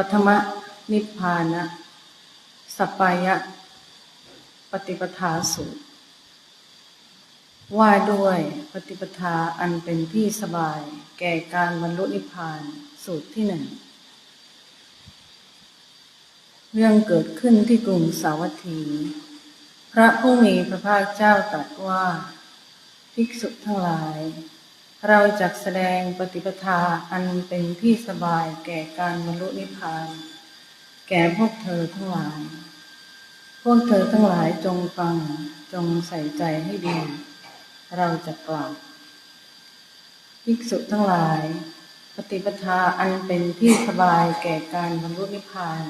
ปฐมนิพพานะสปปายะ ปฏิปทาสูตร ว่าด้วยปฏิปทาอันเป็นที่สบาย แก่การบรรลุนิพพานสูตรที่หนึ่งเรื่องเกิดขึ้นที่กรุงสาวัตถี พระผู้มีพระภาคเจ้าตรัสว่า ภิกษุทั้งหลาย เราจักแสดงปฏิปทาอันเป็นที่สบายแก่การบรรลุนิพพาน แก่พวกเธอทั้งหลาย พวกเธอทั้งหลายจงฟังจงใส่ใจให้ดี เราจะกล่าวภิกษุทั้งหลาย ปฏิปทาอันเป็นที่สบายแก่การบรรลุนิพพาน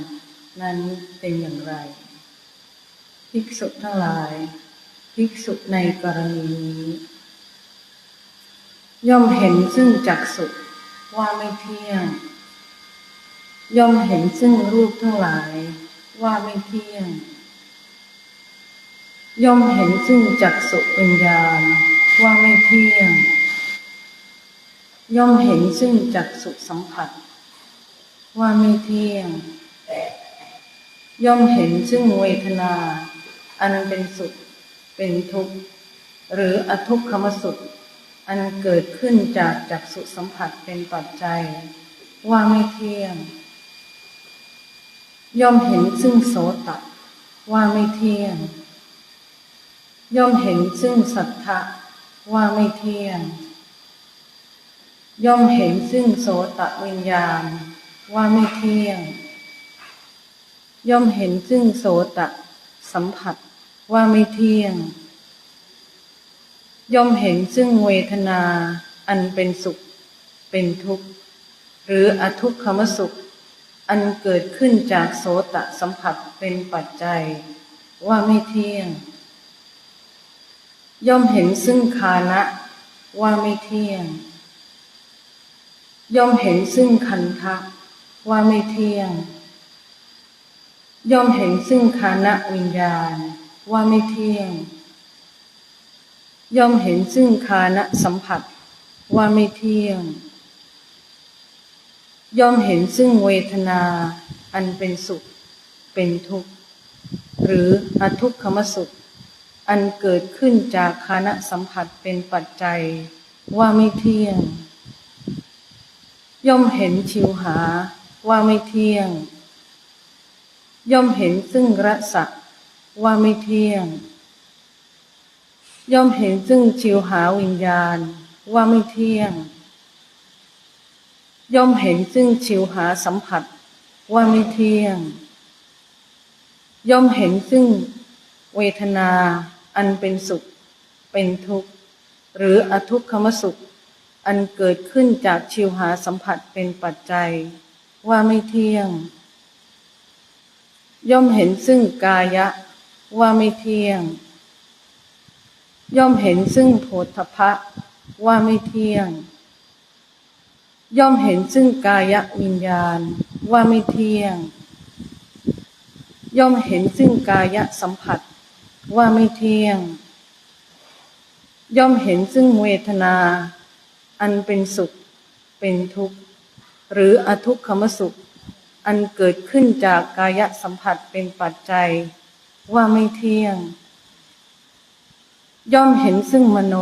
นั้นเป็นอย่างไร ภิกษุทั้งหลาย ภิกษุในกรณีนี้ ย่อมเห็นซึ่งจักสุว่าไม่เที่ยง ย่อมเห็นซึ่งรูปทั้งหลาย ว่าไม่เที่ยง ย่อมเห็นซึ่งจักสุวิญญาณว่าไม่เที่ยง ย่อมเห็นซึ่งจักสุสัมผัส ว่าไม่เที่ยง ย่อมเห็นซึ่งเวทนา อันเป็นสุขเป็นทุกข์ หรืออทุกขมสุข อันเกิดขึ้นจากจักสุสัมผัสเป็นปัจจัย ว่าไม่เที่ยง ย่อมเห็นซึ่งโสตะว่าไม่เที่ยง ย่อมเห็นซึ่งสัทธะว่าไม่เที่ยง ย่อมเห็นซึ่งโสตะวิญญาณ ว่าไม่เที่ยง ย่อมเห็นซึ่งโสตะสัมผัสว่าไม่เที่ยง ย่อมเห็นซึ่งเวทนาอันเป็นสุข เป็นทุกข์ หรืออทุกขมสุข อันเกิดขึ้นจากโสตะสัมผัสเป็นปัจจัย ว่าไม่เที่ยง ย่อมเห็นซึ่งคานะ ว่าไม่เที่ยง ย่อมเห็นซึ่งคันทะว่าไม่เที่ยง ย่อมเห็นซึ่งคานะวิญญาณ ว่าไม่เที่ยง ย่อมเห็นซึ่งคานะสัมผัสว่าไม่เที่ยง ย่อมเห็นซึ่งเวทนาอันเป็นสุข เป็นทุกข์ หรืออทุกขมสุข อันเกิดขึ้นจากคานะสัมผัสเป็นปัจจัยว่าไม่เที่ยง ย่อมเห็นชิวหาว่าไม่เที่ยง ย่อมเห็นซึ่งรสะว่าไม่เที่ยง ย่อมเห็นซึ่งชิวหาวิญญาณว่าไม่เที่ยง ย่อมเห็นซึ่งชิวหาสัมผัสว่าไม่เที่ยง ย่อมเห็นซึ่งเวทนาอันเป็นสุข เป็นทุกข์ หรืออทุกขมสุข อันเกิดขึ้นจากชิวหาสัมผัสเป็นปัจจัย ว่าไม่เที่ยง ย่อมเห็นซึ่งกายะว่าไม่เที่ยง ย่อมเห็นซึ่งโผฏฐพะว่าไม่เที่ยง ย่อมเห็นซึ่งกายวิญญาณว่าไม่เที่ยง ย่อมเห็นซึ่งกายสัมผัสว่าไม่เที่ยง ย่อมเห็นซึ่งเวทนา อันเป็นสุขเป็นทุกข์ หรืออทุกขมสุข อันเกิดขึ้นจากกายสัมผัสเป็นปัจจัยว่าไม่เที่ยง ย่อมเห็นซึ่งมโน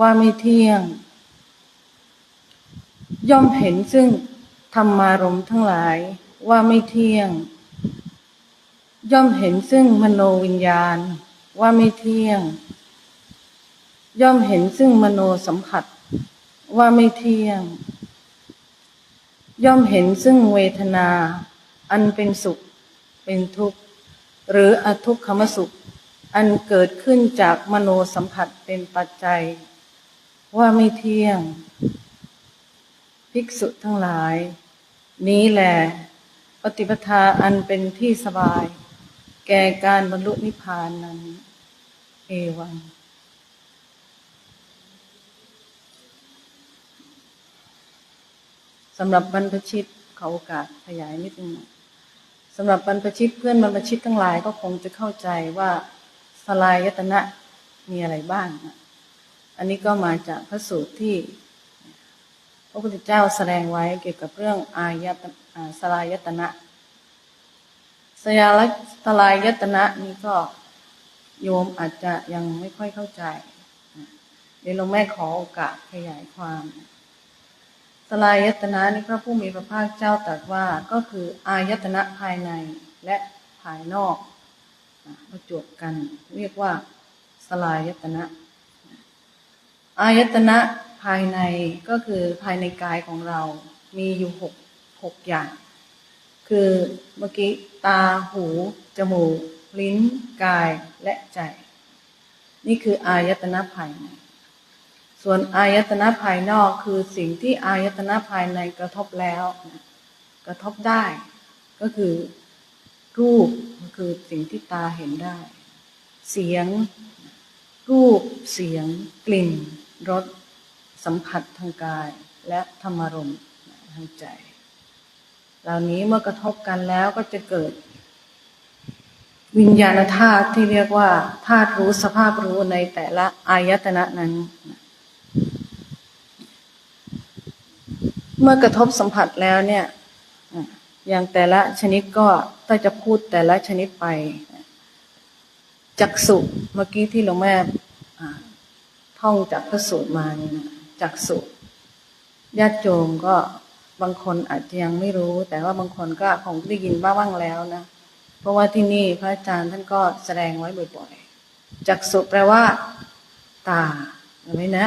ว่าไม่เที่ยง ย่อมเห็นซึ่งธรรมารมทั้งหลายว่าไม่เที่ยง ย่อมเห็นซึ่งมโนวิญญาณว่าไม่เที่ยง ย่อมเห็นซึ่งมโนสัมผัสว่าไม่เที่ยง ย่อมเห็นซึ่งเวทนา อันเป็นสุข เป็นทุกข์ หรืออทุกขมสุข อันเกิดขึ้นจากมโนสัมผัสเป็นปัจจัย ว่าไม่เที่ยง ภิกษุทั้งหลาย นี้แหละปฏิปทาอันเป็นที่สบาย แก่การบรรลุนิพพานนั้น เอวังสำหรับบรรพชิตเขอโอกาสขยายนิดนึงสำหรับบรรพชิตเพื่อนบรรพชิตทั้งหลายก็คงจะเข้าใจว่า สลายยตนะมีอะไรบ้างนะอันนี้ก็มาจากพระสูตรที่ พระพุทธเจ้าแสดงไว้เกี่ยวกับเรื่องอายตสลายยตนะสยาลสลายยตนะนี่ก็โยมอาจจะยังไม่ค่อยเข้าใจ เดี๋ยวหลวงแม่ขอโอกาสขยายความสลายยตนะนี่พระผู้มีพระภาคเจ้าตรัสว่าก็คืออายตนะภายในและภายนอก ประจวบกัน เรียกว่าสลายตนะอายตนะภายในก็คือภายในกายของเรา มีอยู่หกหกอย่าง คือเมื่อกี้ตาหู จมูก ลิ้น กายและใจ นี่คืออายตนะภายใน ส่วนอายตนะภายนอกคือสิ่งที่อายตนะภายในกระทบแล้ว กระทบได้ ก็คือ รูปคือสิ่งที่ตาเห็นได้ เสียง รูปเสียง กลิ่นรสสัมผัสทางกาย และธรรมารมณ์ทางใจ เหล่านี้เมื่อกระทบกันแล้วก็จะเกิด วิญญาณธาตุที่เรียกว่าธาตุรู้สภาพรู้ในแต่ละอายตนะนั้น เมื่อกระทบสัมผัสแล้วเนี่ย อย่างแต่ละชนิดก็ถ้าจะพูดแต่ละชนิดไป จักสุเมื่อกี้ที่หลวงแม่ท่องจากพระสูตรมานี่นะจักสุญาติโยมก็บางคนอาจจะยังไม่รู้ แต่ว่าบางคนก็คงได้ยินบ้างแล้วนะ เพราะว่าที่นี่พระอาจารย์ท่านก็แสดงไว้บ่อยๆจักสุแปลว่า ตาเห็นไหมนะ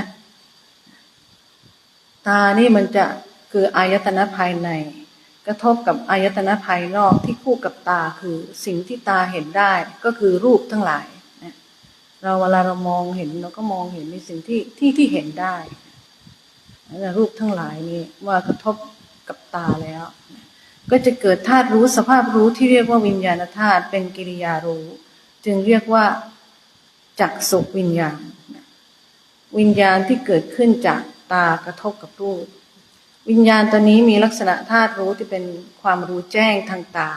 ตานี่มันจะคืออายตนะภายใน กระทบกับอายตนะภายนอกที่คู่กับตาคือสิ่งที่ตาเห็นได้ก็คือรูปทั้งหลายนะเราเวลาเรามองเห็นเราก็มองเห็นในสิ่งที่ที่ที่เห็นได้แล้วรูปทั้งหลายนี่เมื่อกระทบกับตาแล้ว ก็จะเกิดธาตุรู้สภาพรู้ที่เรียกว่าวิญญาณธาตุเป็นกิริยารู้ จึงเรียกว่าจักสุวิญญาณ วิญญาณที่เกิดขึ้นจากตากระทบกับรูป วิญญาณตัวนี้มีลักษณะธาตุรู้ที่เป็นความรู้แจ้งทางตา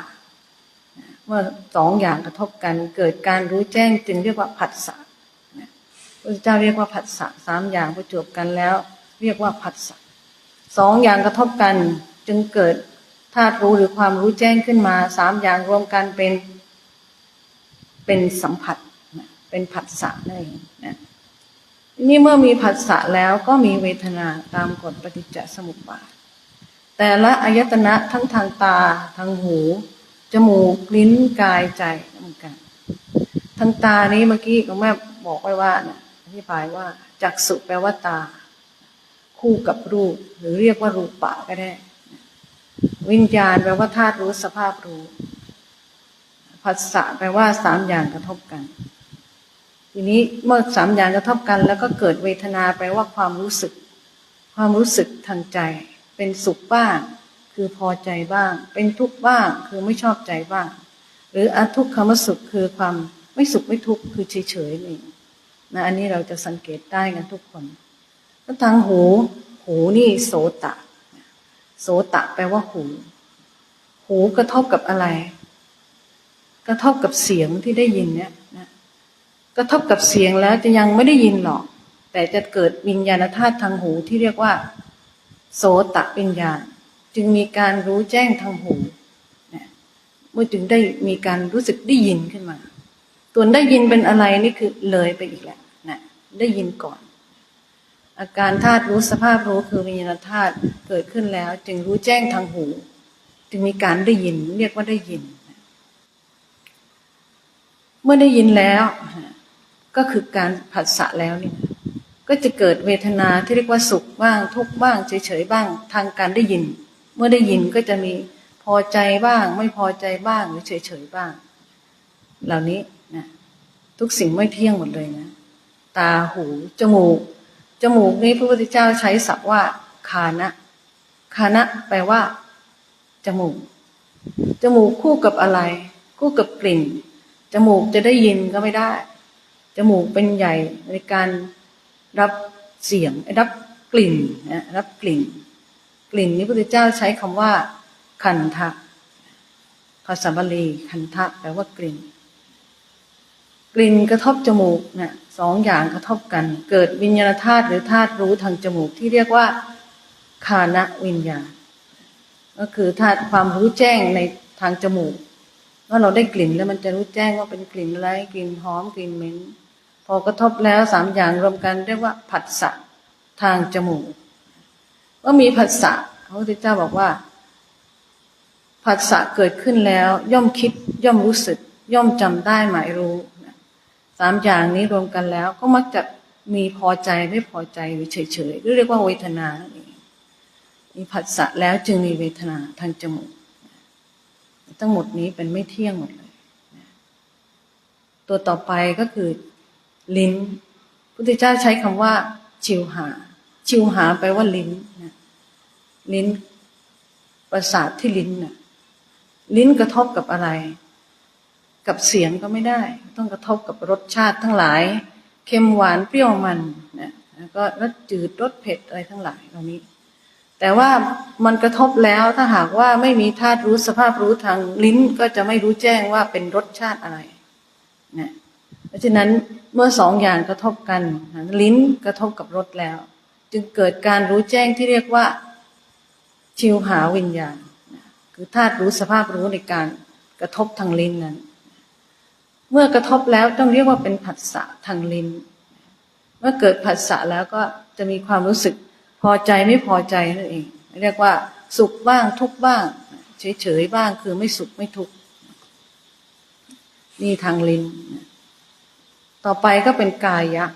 เมื่อสองอย่างกระทบกันเกิดการรู้แจ้งจึงเรียกว่าผัสสะพระเจ้าเรียกว่าผัสสะสามอย่างประจบกันแล้ว เรียกว่าผัสสะสองอย่างกระทบกันจึงเกิดธาตุรู้หรือความรู้แจ้งขึ้นมาสามอย่างรวมกันเป็นเป็นสัมผัสเป็นผัสสะนั่นเองนะ นี้เมื่อมีผัสสะแล้วก็มีเวทนาตามกฎปฏิจจสมุปบาท แต่ละอายตนะทั้งทางตา ทางหู จมูก ลิ้น กาย ใจเหมือนกัน ทางตานี้เมื่อกี้ก็แม่บอกไว้ว่านะอธิบายว่าจักสุแปลว่าตา คู่กับรูป หรือเรียกว่ารูปปะก็ได้ วิญญาณแปลว่าธาตุรู้สภาพรู้ ผัสสะแปลว่าสามอย่างกระทบกัน ทีนี้เมื่อสามอย่างกระทบกัน แล้วก็เกิดเวทนาแปลว่าความรู้สึก ความรู้สึกทางใจ เป็นสุขบ้าง คือพอใจบ้าง เป็นทุกข์บ้าง คือไม่ชอบใจบ้าง หรืออทุกขมสุขคือความไม่สุขไม่ทุกข์คือเฉยเฉยๆนี่นะอันนี้เราจะสังเกตได้กันทุกคนแล้วทางหู หูนี่โสตะ โสตะแปลว่าหู หูกระทบกับอะไร กระทบกับเสียงที่ได้ยินเนี่ยนะ ระทบกับเสียงแล้วจะยังไม่ได้ยินหรอก แต่จะเกิดวิญญาณธาตุทางหูที่เรียกว่า โสตะวิญญาณ จึงมีการรู้แจ้งทางหูนะเมื่อจึงได้มีการรู้สึกได้ยินขึ้นมาตัวนได้ยินเป็นอะไรนี่คือเลยไปอีกแล้วนะได้ยินก่อน อาการธาตุรู้สภาพรู้คือวิญญาณธาตุเกิดขึ้นแล้ว จึงรู้แจ้งทางหู จึงมีการได้ยิน เรียกว่าได้ยิน เมื่อได้ยินแล้ว ก็คือการผัสสะแล้วเนี่ยก็จะเกิดเวทนาที่เรียกว่าสุขบ้างทุกบ้างเฉยๆบ้างทางการได้ยิน เมื่อได้ยินก็จะมีพอใจบ้าง ไม่พอใจบ้างหรือเฉยๆบ้าง เหล่านี้นะทุกสิ่งไม่เที่ยงหมดเลยนะ ตาหูจมูกจมูกนี้พระพุทธเจ้าใช้ศัพท์ว่าคานะคานะแปลว่าจมูกจมูกคู่กับอะไร คู่กับกลิ่นจมูกจะได้ยินก็ไม่ได้ มูกเป็นใหญ่ในการรับเสียงรับกลิ่นนะรับกลิ่น กลิ่นนี้พระพุทธเจ้าใช้คำว่า คันทะภาษาบาลีคันทะแปลว่ากลิ่น กลิ่นกระทบจมูกนะสองอย่างกระทบกัน เกิดวิญญาณธาตุหรือธาตุรู้ทางจมูกที่เรียกว่าคานะวิญญาณ ก็คือธาตุความรู้แจ้งในทางจมูกว่าเราได้กลิ่นแล้วมันจะรู้แจ้งว่าเป็นกลิ่นอะไรกลิ่นหอมกลิ่นเหม็น พอกระทบแล้วสามอย่างรวมกันเรียกว่าผัสสะทางจมูกว่ามีผัสสะพระพุทธเจ้าบอกว่าผัสสะเกิดขึ้นแล้ว ย่อมคิดย่อมรู้สึก ย่อมจำได้หมายรู้สามอย่างนี้รวมกันแล้วก็มักจะมีพอใจไม่พอใจหรือเฉยๆหรือเรียกว่าเวทนามีผัสสะแล้วจึงมีเวทนาทางจมูกทั้งหมดนี้เป็นไม่เที่ยงหมดเลย ตัวต่อไปก็คือ ลิ้นพุทธเจ้าใช้คำว่า ชิวหา ชิวหาแปลว่าลิ้นนะลิ้นประสาทที่ลิ้นน่ะลิ้นกระทบกับอะไร กับเสียงก็ไม่ได้ ต้องกระทบกับรสชาติทั้งหลาย เค็มหวานเปรี้ยวมันนะแล้วก็รสจืดรสเผ็ดอะไรทั้งหลายเหล่านี้ แต่ว่ามันกระทบแล้วถ้าหากว่าไม่มีธาตุรู้สภาพรู้ทางลิ้นก็จะไม่รู้แจ้งว่าเป็นรสชาติอะไรนะ เพราะฉะนั้นเมื่อสองอย่างกระทบกันลิ้นกระทบกับรสแล้ว จึงเกิดการรู้แจ้งที่เรียกว่า ชิวหาวิญญาณ คือธาตุรู้สภาพรู้ในการกระทบทางลิ้นนั้น เมื่อกระทบแล้วต้องเรียกว่าเป็นผัสสะทางลิ้น เมื่อเกิดผัสสะแล้วก็จะมีความรู้สึกพอใจไม่พอใจนั่นเอง เรียกว่าสุขบ้างทุกบ้าง เฉยๆบ้างคือไม่สุขไม่ทุกนี่ทางลิ้น ต่อไปก็เป็นกายะ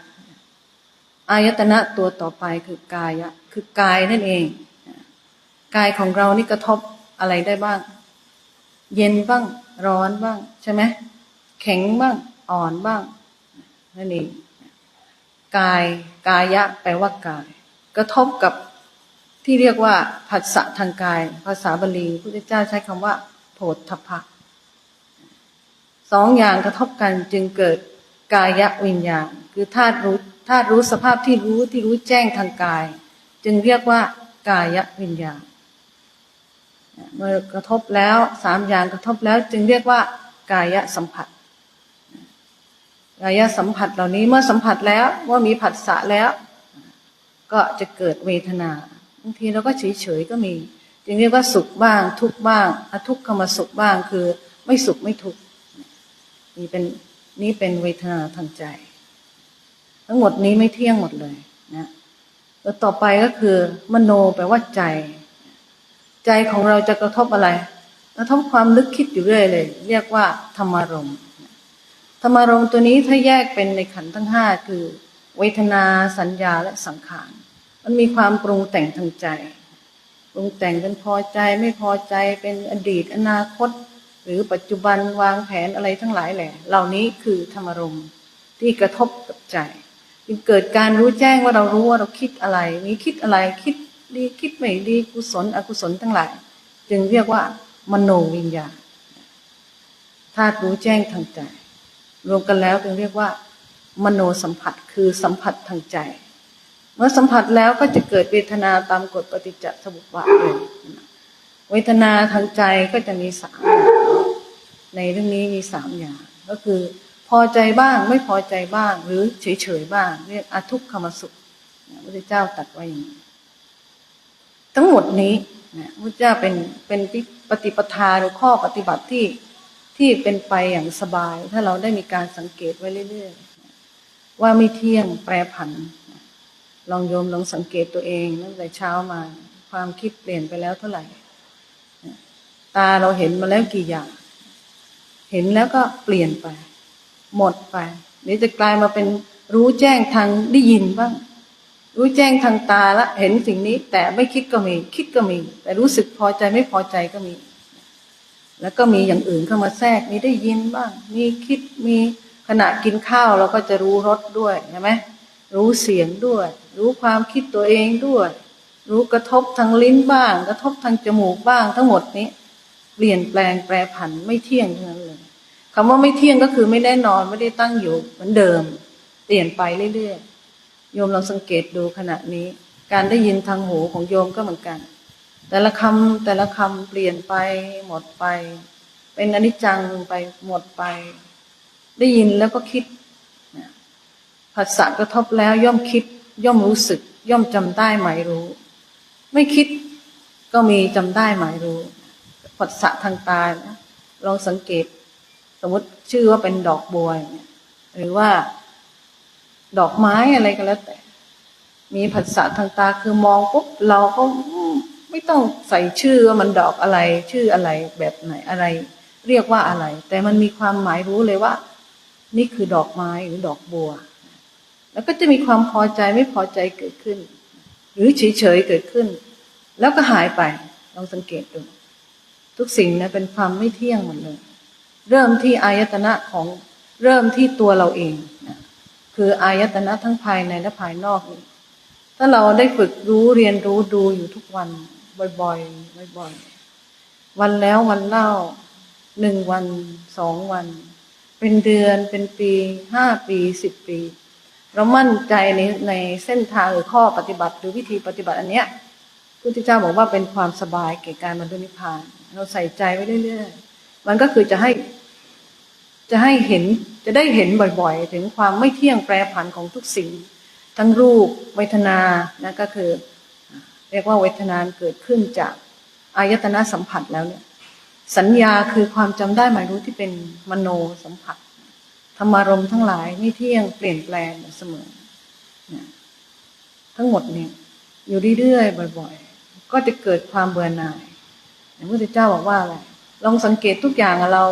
อายตนะตัวต่อไปคือกายะ คือกายนั่นเอง กายของเรานี่กระทบอะไรได้บ้าง เย็นบ้าง ร้อนบ้าง ใช่ไหมแข็งบ้าง อ่อนบ้าง นั่นเอง กาย กายะ แปลว่ากาย กระทบกับที่เรียกว่าผัสสะทางกาย ภาษาบาลีพระพุทธเจ้าใช้คำว่า โผฏฐัพพะสองอย่างกระทบกันจึงเกิด กายวิญญาณ คือธาตุรู้ธาตุรู้สภาพที่รู้ที่รู้แจ้งทางกาย จึงเรียกว่ากายวิญญาณเมื่อกระทบแล้วสามอย่างกระทบแล้วจึงเรียกว่ากายสัมผัสกายสัมผัสเหล่านี้เมื่อสัมผัสแล้วว่ามีผัสสะแล้ว ก็จะเกิดเวทนาบางทีเราก็เฉยเฉยๆก็มี จึงเรียกว่าสุขบ้าง ทุกบ้างอทุกขมสุขบ้างคือไม่สุขไม่ทุกข์นี่เป็น นี่เป็นเวทนาทางใจ ทั้งหมดนี้ไม่เที่ยงหมดเลยนะแล้วต่อไปก็คือ มโนแปลว่าใจ ใจของเราจะกระทบอะไรกระทบความนึกคิดอยู่เรื่อยเลย เรียกว่าธรรมารมณ์ธรรมารมณ์ตัวนี้ถ้าแยกเป็นในขันธ์ทั้งห้าคือ เวทนาสัญญาและสังขารมันมีความปรุงแต่งทางใจปรุงแต่งเป็นพอใจไม่พอใจเป็นอดีตอนาคต หรือปัจจุบันวางแผนอะไรทั้งหลายแหละ เหล่านี้คือธรรมรมที่กระทบกับใจจึงเกิดการรู้แจ้งว่าเรารู้ว่าเราคิดอะไร มีคิดอะไรคิดดีคิดไม่ดีกุศลอกุศลทั้งหลาย จึงเรียกว่ามโนวิญญาณธาตุรู้แจ้งทางใจ รวมกันแล้วจึงเรียกว่า มโนสัมผัสคือสัมผัสทางใจ เมื่อสัมผัสแล้วก็จะเกิดเวทนาตามกฎปฏิจจสมุปบาทเลยเวทนาทางใจก็จะมีสาม ในเรื่องนี้มีสามอย่าง ก็คือ พอใจบ้างไม่พอใจบ้าง หรือเฉยๆบ้าง เรียกอทุกขมสุขพระพุทธเจ้าตัดไว้อย่างนี้ทั้งหมดนี้นะพระเจ้าเป็นเป็นปฏิปทาหรือข้อปฏิบัติที่ที่เป็นไปอย่างสบาย ถ้าเราได้มีการสังเกตไว้เรื่อยๆว่าไม่เที่ยงแปรผัน ลองโยมลองสังเกตตัวเองตั้งแต่เช้ามา ความคิดเปลี่ยนไปแล้วเท่าไหร่ ตาเราเห็นมาแล้วกี่อย่าง เห็นแล้วก็เปลี่ยนไป หมดไปเดี๋ยวจะกลายมาเป็นรู้แจ้งทางได้ยินบ้าง รู้แจ้งทางตาละเห็นสิ่งนี้ แต่ไม่คิดก็มี คิดก็มี แต่รู้สึกพอใจไม่พอใจก็มี แล้วก็มีอย่างอื่นเข้ามาแทรกมีได้ยินบ้าง มีคิดมีขณะกินข้าวเราก็จะรู้รสด้วยใช่ไหมรู้เสียงด้วย รู้ความคิดตัวเองด้วย รู้กระทบทางลิ้นบ้าง กระทบทางจมูกบ้างทั้งหมดนี้ เปลี่ยนแปลงแปรผันไม่เที่ยงทั้งนั้นเลย คำว่าไม่เที่ยงก็คือไม่แน่นอนไม่ได้ตั้งอยู่เหมือนเดิม เปลี่ยนไปเรื่อยๆโยมลองสังเกตดูขณะนี้ การได้ยินทางหูของโยมก็เหมือนกัน แต่ละคำแต่ละคำเปลี่ยนไปหมดไป เป็นอนิจจังไปหมดไป ได้ยินแล้วก็คิดนะผัสสะกระทบแล้วย่อมคิด ย่อมรู้สึก ย่อมจำได้หมายรู้ ไม่คิดก็มีจำได้หมายรู้ผัสสะทางตานะลองสังเกต สมมติชื่อว่าเป็นดอกบัวอย่างเงี้ยหรือว่า ดอกไม้อะไรก็แล้วแต่ มีผัสสะทางตาคือมองปุ๊บเราก็ไม่ต้องใส่ชื่อว่ามันดอกอะไร ชื่ออะไรแบบไหนอะไร เรียกว่าอะไร แต่มันมีความหมายรู้เลยว่า นี่คือดอกไม้หรือดอกบัว แล้วก็จะมีความพอใจไม่พอใจเกิดขึ้น หรือเฉยๆเกิดขึ้น แล้วก็หายไปลองสังเกตดู ทุกสิ่งนะเป็นความไม่เที่ยงหมดเลย เริ่มที่อายตนะของเริ่มที่ตัวเราเองนะคืออายตนะทั้งภายในและภายนอกนี่ถ้าเราได้ฝึกรู้เรียนรู้ดูอยู่ทุกวันบ่อยๆบ่อยๆวันแล้ววันเล่าหนึ่งวันสองวัน เป็นเดือนเป็นปีห้าปีสิบปี เรามั่นใจในในเส้นทางหรือข้อปฏิบัติหรือวิธีปฏิบัติอันเนี้ยพุทธเจ้าบอกว่าเป็นความสบายแก่การบรรลุนิพพาน เราใส่ใจไว้เรื่อยๆ มันก็คือจะให้ จะให้เห็นจะได้เห็นบ่อยๆ ถึงความไม่เที่ยงแปรผันของทุกสิ่ง ทั้งรูปเวทนานะก็คือ เรียกว่าเวทนาเกิดขึ้นจากอายตนะสัมผัสแล้วเนี่ย สัญญาคือความจำได้หมายรู้ที่เป็นมโนสัมผัสธรรมารมณ์ทั้งหลายไม่เที่ยงเปลี่ยนแปลงอยู่เสมอทั้งหมดเนี่ยอยู่เรื่อยๆบ่อย ๆ ก็จะเกิดความเบื่อหน่ายพระพุทธเจ้าบอกว่าอะไร ลองสังเกตทุกอย่างเรา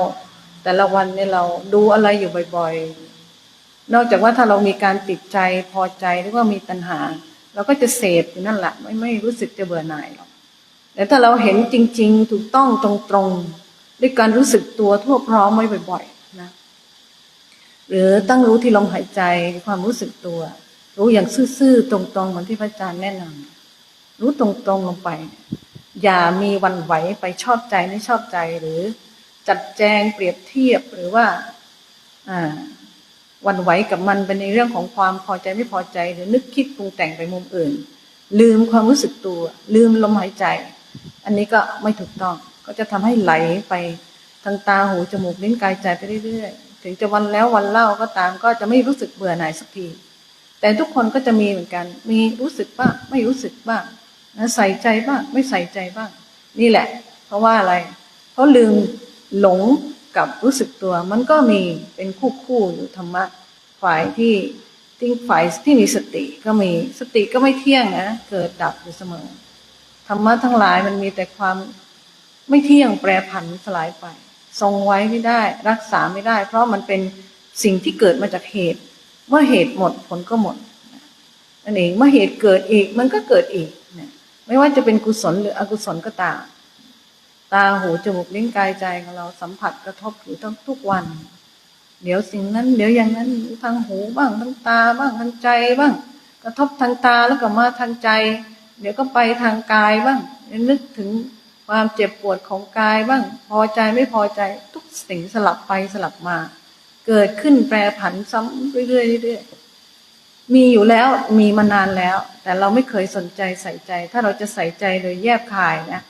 แต่ละวันเนี่ยเราดูอะไรอยู่บ่อยๆ นอกจากว่าถ้าเรามีการติดใจพอใจหรือว่ามีตัณหา เราก็จะเสพอยู่นั่นแหละไม่ไม่รู้สึกจะเบื่อหน่ายหรอกแต่ถ้าเราเห็นจริง ๆ ถูกต้องตรงๆด้วยการรู้สึกตัวทั่วพร้อมไว้บ่อย ๆ นะ หรือตั้งรู้ที่ลมหายใจความรู้สึกตัว รู้อย่างซื่อๆตรงๆเหมือนที่พระอาจารย์แนะนำรู้ตรงๆลงไป อย่ามีวันไหวไปชอบใจไม่ชอบใจหรือจัดแจงเปรียบเทียบหรือว่าวันไหวกับมันเป็นในเรื่องของความพอใจไม่พอใจ หรือนึกคิดปรุงแต่งไปมุมอื่น ลืมความรู้สึกตัว ลืมลมหายใจ อันนี้ก็ไม่ถูกต้องก็จะทำให้ไหลไปทางตาหูจมูกลิ้นกายใจไปเรื่อยๆถึงจะวันแล้ววันเล่าก็ตามก็จะไม่รู้สึกเบื่อหน่ายสักทีแต่ทุกคนก็จะมีเหมือนกัน มีรู้สึกบ้างไม่รู้สึกบ้าง นะใส่ใจบ้างไม่ใส่ใจบ้าง นี่แหละ เพราะว่าอะไร เพราะลืมหลงกับรู้สึกตัว มันก็มีเป็นคู่คู่อยู่ธรรมะฝ่ายที่ที่ฝ่ายที่มีสติก็มีสติก็ไม่เที่ยงนะเกิดดับอยู่เสมอธรรมะทั้งหลายมันมีแต่ความไม่เที่ยงแปรผันสลายไป ทรงไว้ไม่ได้ รักษาไม่ได้ เพราะมันเป็นสิ่งที่เกิดมาจากเหตุ เมื่อเหตุหมดผลก็หมดนั่นเองเมื่อเหตุเกิดอีกมันก็เกิดอีก ไม่ว่าจะเป็นกุศลหรืออกุศลก็ตามตาหูจมูกลิ้นกายใจของเราสัมผัสกระทบอยู่ทั้งทุกวัน เดี๋ยวสิ่งนั้น เดี๋ยวอย่างนั้นทางหูบ้างทางตาบ้างทางใจบ้าง กระทบทางตาแล้วก็มาทางใจ เดี๋ยวก็ไปทางกายบ้างนึกถึงความเจ็บปวดของกายบ้าง พอใจไม่พอใจทุกสิ่งสลับไปสลับมา เกิดขึ้นแปรผันซ้ำเรื่อยๆเรื่อยๆ มีอยู่แล้วมีมานานแล้ว แต่เราไม่เคยสนใจใส่ใจ ถ้าเราจะใส่ใจโดยแยบคายนะ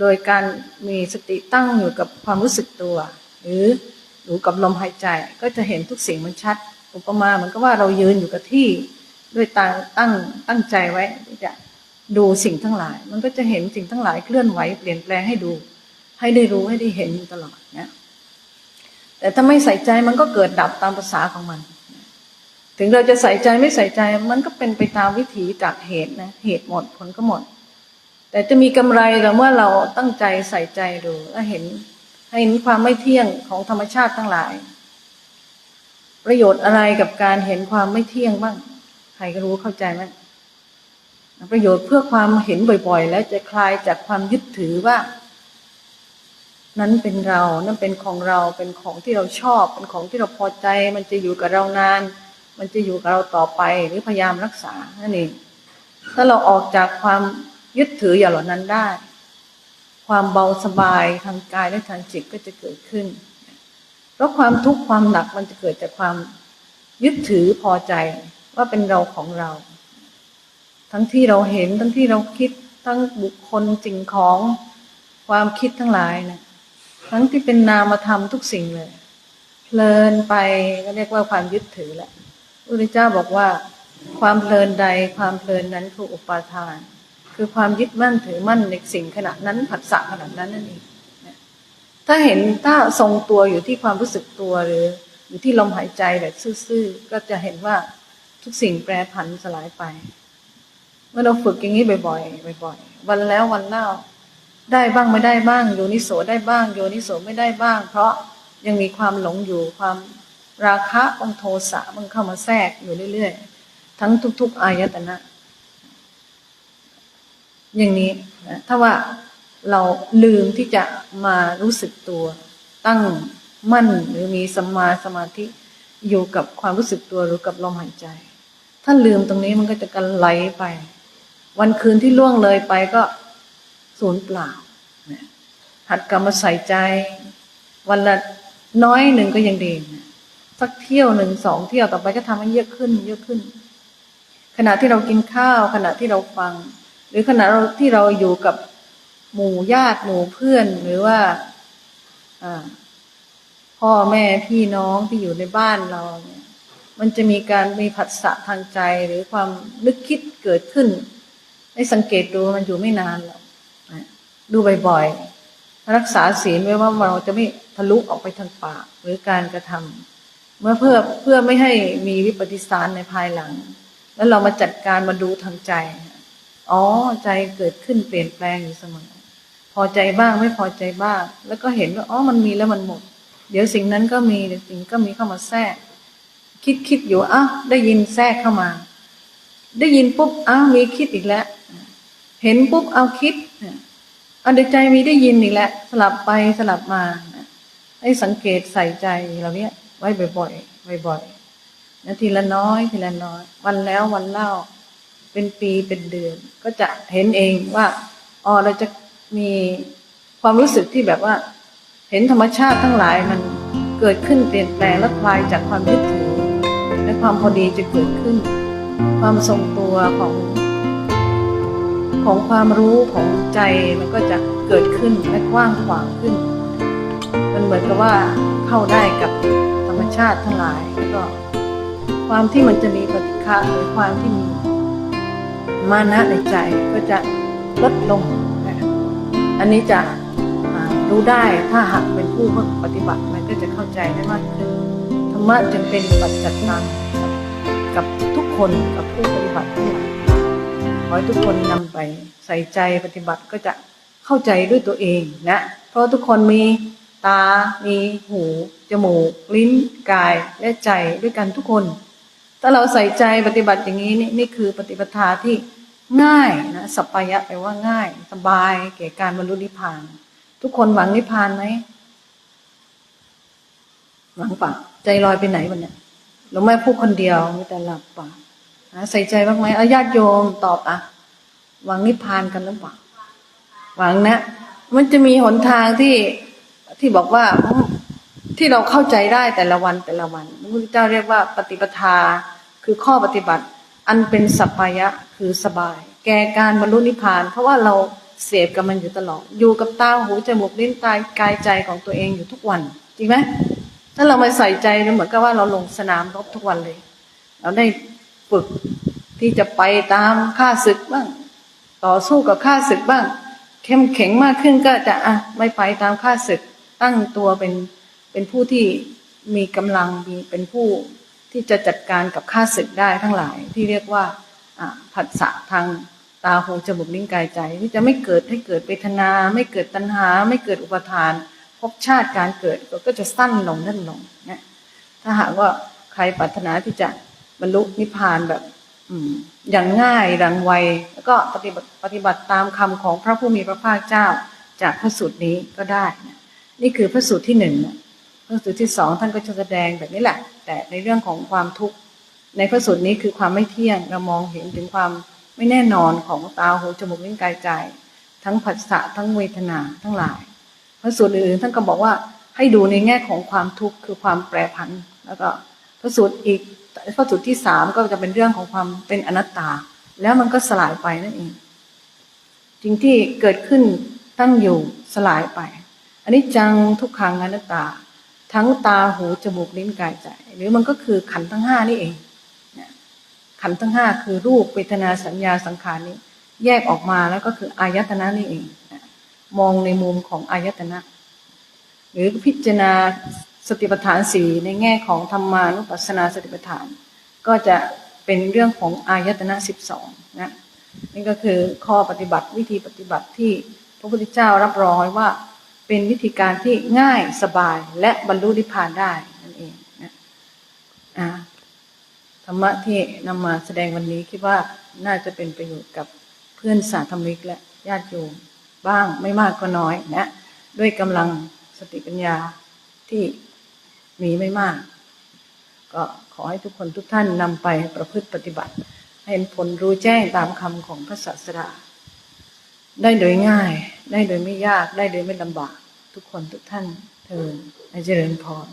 โดยการมีสติตั้งอยู่กับความรู้สึกตัว หรืออยู่กับลมหายใจก็จะเห็นทุกสิ่งมันชัด อุปมาเหมือนกับว่าเรายืนอยู่กับที่ด้วยตาตั้งตั้งใจไว้ที่จะดูสิ่งทั้งหลาย มันก็จะเห็นสิ่งทั้งหลายเคลื่อนไหวเปลี่ยนแปลงให้ดู ให้ได้รู้ให้ได้เห็นอยู่ตลอดนะแต่ถ้าไม่ใส่ใจมันก็เกิดดับตามภาษาของมัน ถึงเราจะใส่ใจไม่ใส่ใจมันก็เป็นไปตามวิถีจากเหตุนะเหตุหมดผลก็หมด แต่จะมีกำไรแต่เมื่อเราตั้งใจใส่ใจดูและเห็นให้เห็นความไม่เที่ยงของธรรมชาติทั้งหลาย ประโยชน์อะไรกับการเห็นความไม่เที่ยงบ้างใครก็รู้เข้าใจไหมประโยชน์เพื่อความเห็นบ่อยๆ แล้วจะคลายจากความยึดถือว่า นั้นเป็นเรา นั่นเป็นของเราเป็นของที่เราชอบ เป็นของที่เราพอใจ มันจะอยู่กับเรานาน มันจะอยู่กับเราต่อไปหรือพยายามรักษานั่นเองถ้าเราออกจากความยึดถืออย่างเหล่านั้นได้ ความเบาสบายทางกายและทางจิตก็จะเกิดขึ้น เพราะความทุกข์ความหนักมันจะเกิดจากความยึดถือพอใจว่าเป็นเราของเรา ทั้งที่เราเห็นทั้งที่เราคิดทั้งบุคคลสิ่งของความคิดทั้งหลายนะทั้งที่เป็นนามธรรมทุกสิ่งเลย เพลินไปก็เรียกว่าความยึดถือแหละ พระพุทธเจ้าบอกว่า ความเพลินใดความเพลินนั้นคืออุปาทาน คือความยึดมั่นถือมั่นในสิ่งขณะนั้นผัสสะขณะนั้นนั่นเองถ้าเห็นถ้าทรงตัวอยู่ที่ความรู้สึกตัวหรือ อยู่ที่ลมหายใจแบบซื่อๆก็จะเห็นว่าทุกสิ่งแปรผันสลายไป เมื่อเราฝึกอย่างนี้บ่อยๆบ่อยๆวันแล้ววันเล่าได้บ้างไม่ได้บ้างโยนิโสได้บ้างโยนิโสไม่ได้บ้าง เพราะยังมีความหลงอยู่ความ ราคะบางโทสะมันเข้ามาแทรกอยู่เรื่อยๆ ทั้งทุก ๆ อายตนะ อย่างนี้นะถ้าว่าเราลืมที่จะมารู้สึกตัว ตั้งมั่นหรือมีสมมาสมาธิอยู่กับความรู้สึกตัวหรือกับลมหายใจ ถ้าลืมตรงนี้มันก็จะกันไหลไป วันคืนที่ล่วงเลยไปก็สูญเปล่าหัดกลับมาใส่ใจ วันละน้อยหนึ่งก็ยังดีนะ สักเที่ยวหนึ่งสองเที่ยวต่อไปก็ทำให้เยอะขึ้น เยอะขึ้น ขณะที่เรากินข้าว ขณะที่เราฟัง หรือขณะเราที่เราอยู่กับหมู่ญาติหมู่เพื่อนหรือว่าอพ่อแม่พี่น้องที่อยู่ในบ้านเราเนี่ย มันจะมีการมีผัสสะทางใจหรือความนึกคิดเกิดขึ้นให้สังเกตดูมันอยู่ไม่นานหรอกดูบ่อยๆรักษาศีลไว้ว่าเราจะไม่ทะลุออกไปทางปากหรือการกระทำ เมื่อเพื่อเพื่อไม่ให้มีวิปฏิสารในภายหลัง แล้วเรามาจัดการมาดูทางใจ อ๋อใจเกิดขึ้นเปลี่ยนแปลงอยู่เสมอ พอใจบ้างไม่พอใจบ้าง แล้วก็เห็นว่าอ๋อมันมีแล้วมันหมด เดี๋ยวสิ่งนั้นก็มีเดี๋ยวสิ่งก็มีเข้ามาแทรก คิดคิดอยู่อ้าวได้ยินแทรกเข้ามา ได้ยินปุ๊บอ้าวมีคิดอีกแล้ว เห็นปุ๊บเอาคิดอันเดยใจมีได้ยินอีกแล้วสลับไปสลับมาให้สังเกตใส่ใจเราเนี้ย ไว้บ่อยๆบ่อยๆนะทีละน้อยทีละน้อย วันแล้ววันเล่า เป็นปีเป็นเดือน ก็จะเห็นเองว่าอ๋อเราจะมีความรู้สึกที่แบบว่า เห็นธรรมชาติทั้งหลายมันเกิดขึ้นเปลี่ยนแปลงและคลายจากความยึดถือและความพอดีจะเกิดขึ้น ความทรงตัวของ ของความรู้ของใจมันก็จะเกิดขึ้นและกว้างขวางขึ้น มันเหมือนกับว่าเข้าได้กับาติทั้งหลายแล้วก็ ความที่มันจะมีปฏิฆะหรือความที่มีมานะในใจก็จะลดลงนะอันนี้จะรู้ได้ถ้าหากเป็นผู้ปฏิบัติมันก็จะเข้าใจได้มากขึ้นธรรมะจึงเป็นปัจจัตตังกับทุกคนกับผู้ปฏิบัติทั้งหลายขอให้ทุกคนนำไปใส่ใจปฏิบัติก็จะเข้าใจด้วยตัวเองนะ เพราะทุกคนมี ตา มี หู จมูก ลิ้น กาย และใจด้วยกันทุกคน ถ้าเราใส่ใจปฏิบัติอย่างนี้นี่นี่คือปฏิปทาที่ง่ายนะสัปปายะแปลว่าง่าย สบายแก่การบรรลุนิพพาน ทุกคนหวังนิพพานไหมหวังปะใจลอยไปไหนวันเนี้ยหรือไม่พูดคนเดียวมีแต่หลับปะใส่ใจบ้างไหมอาญาติโยมตอบอะหวังนิพพานกันหรือเปล่าหวังนะ มันจะมีหนทางที่ ที่บอกว่าที่เราเข้าใจได้แต่ละวันแต่ละวันพระพุทธเจ้าเรียกว่าปฏิปทาคือข้อปฏิบัติ อันเป็นสัพพายะคือสบาย แก่การบรรลุนิพพาน เพราะว่าเราเสพกับมันอยู่ตลอด อยู่กับตาหูจมูกลิ้นตายกายใจของตัวเองอยู่ทุกวัน จริงไหมถ้าเรามาใส่ใจเหมือนกับว่าเราลงสนามรบทุกวันเลย เราได้ฝึกที่จะไปตามข้าศึกบ้าง ต่อสู้กับข้าศึกบ้าง เข้มแข็งมากขึ้นก็จะอะไม่ไปตามข้าศึก ตั้งตัวเป็นเป็นผู้ที่มีกำลังมีเป็นผู้ที่จะจัดการกับข้าศึกได้ทั้งหลายที่เรียกว่าผัสสะทางตาหูจมูกลิ้นกายใจ ที่จะไม่เกิดให้เกิดเวทนา ไม่เกิดตัณหา ไม่เกิดอุปทานภพชาติการเกิดก็จะสั้นลงนั่นลงนะถ้าหากว่าใครปรารถนาที่จะบรรลุนิพพานแบบอืมอย่างง่ายดังไวแล้วก็ปฏิบัติปฏิบัติตามคำของพระผู้มีพระภาคเจ้าจากพระสูตรนี้ก็ได้นะ นี่คือพระสูตรที่หนึ่งพระสูตรที่สองท่านก็จะแสดงแบบนี้แหละ แต่ในเรื่องของความทุกข์ในพระสูตรนี้คือความไม่เที่ยงเรามองเห็นถึงความไม่แน่นอนของตาหูจมูกลิ้นกายใจ ทั้งผัสสะทั้งเวทนาทั้งหลาย พระสูตรอื่นๆท่านก็บอกว่าให้ดูในแง่ของความทุกข์คือความแปรผัน แล้วก็พระสูตรอีกพระสูตรที่สามก็จะเป็นเรื่องของความเป็นอนัตตา แล้วมันก็สลายไปนั่นเองสิ่งที่เกิดขึ้นตั้งอยู่สลายไป อันนี้จังทุกขังอนัตตา ทั้งตาหูจมูกลิ้นกายใจ หรือมันก็คือขันทั้งห้านี่เองขันทั้งห้าคือรูปเวทนาสัญญาสังขารนี้ แยกออกมาแล้วก็คืออายตนะนี่เองมองในมุมของอายตนะ หรือพิจารณาสติปัฏฐานสีในแง่ของธรรมานุปัสสนาสติปัฏฐาน ก็จะเป็นเรื่องของอายตนะสิบสองนะนี่ก็คือข้อปฏิบัติวิธีปฏิบัติที่พระพุทธเจ้ารับรองไว้ว่า เป็นวิธีการที่ง่ายสบายและบรรลุนิพพานได้นั่นเองนะอ่าธรรมะที่นำมาแสดงวันนี้คิดว่าน่าจะเป็นประโยชน์กับเพื่อนสาธรรมิกและญาติโยมบ้างไม่มากก็น้อยนะด้วยกำลังสติปัญญาที่มีไม่มาก ก็ขอให้ทุกคนทุกท่านนำไปประพฤติปฏิบัติ ให้เห็นผลรู้แจ้งตามคำของพระศาสดา ได้โดยง่าย ได้โดยไม่ยาก ได้โดยไม่ลำบาก ทุกคนทุกท่านเทินในเจริญพร